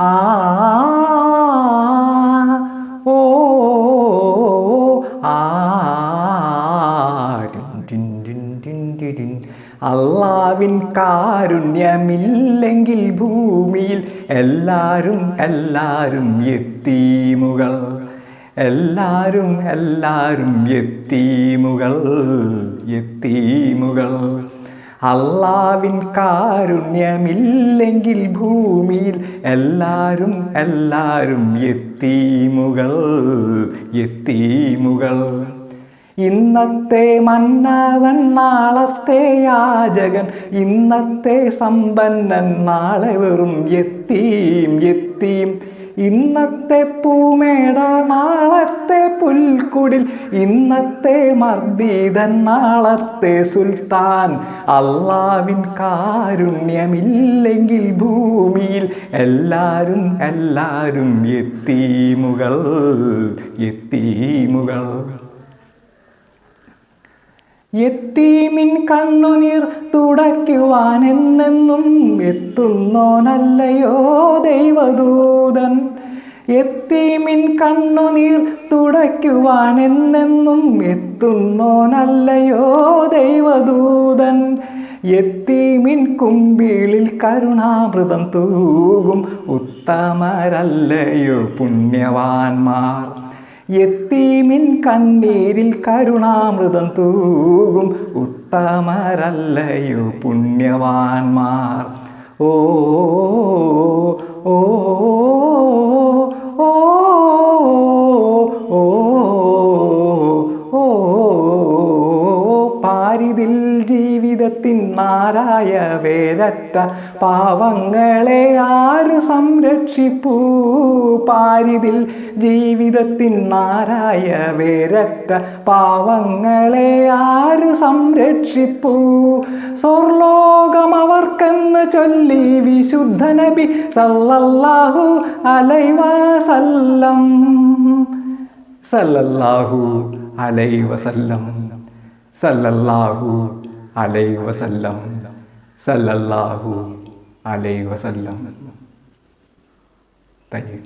ആ ഓ ആ. അള്ളാവിൻ കാരുണ്യമില്ലെങ്കിൽ ഭൂമിയിൽ എല്ലാരും എല്ലാരും എത്തീമുകൾ എല്ലാരും എല്ലാരും എത്തീമുകൾ എത്തീമുകൾ അള്ളാവിൻ കാരുണ്യമില്ലെങ്കിൽ ഭൂമിയിൽ എല്ലാവരും എല്ലാവരും എത്തീമുകൾ എത്തീമുകൾ. ഇന്നത്തെ മന്നവൻ നാളത്തെ യാചകൻ ഇന്നത്തെ സമ്പന്നൻ നാളെ വെറും എത്തീം എത്തീം. ഇന്നത്തെ പൂമേട നാളത്തെ പുൽക്കുടിൽ ഇന്നത്തെ മർദ്ദീതൻ നാളത്തെ സുൽത്താൻ. അള്ളാവിൻ കാരുണ്യമില്ലെങ്കിൽ ഭൂമിയിൽ എല്ലാവരും എല്ലാവരും എത്തീമുകൾ എത്തീമുകൾ. എത്തീമിൻ കണ്ണുനീർ തുടയ്ക്കുവാൻ എന്നെന്നും എത്തുന്നോനല്ലയോ ദൈവദൂതൻ. എത്തീമിൻ കണ്ണുനീർ തുടയ്ക്കുവാൻ എന്നെന്നും എത്തുന്നോനല്ലയോ ദൈവദൂതൻ. എത്തീമിൻ കുമ്പിളിൽ കരുണാമൃതം തൂകും ഉത്തമരല്ലയോ പുണ്യവാന്മാർ എത്തീമിൻ കണ്ണീരിൽ കരുണാമൃതം തൂകും. ഉത്തമരല്ലയോ പുണ്യവാന്മാർ ഓ ഓ ജീവിതത്തിൻ വേദറ്റ പാവങ്ങളെ ആര് സംരക്ഷിപ്പൂ? പാരിതിൽ ജീവിതത്തിൻ നാരായ വേരറ്റ പാവങ്ങളെ ആര് സംരക്ഷിപ്പൂ? സ്വർലോകം അവർക്കെന്ന് ചൊല്ലി വിശുദ്ധ നബി സല്ലല്ലാഹു അലൈവസല്ലം സല്ലല്ലാഹു അലൈവസല്ലം സല്ലല്ലാഹു അലൈവസല്ലം സല്ലല്ലാഹു അലൈവസല്ലം താങ്ക് യു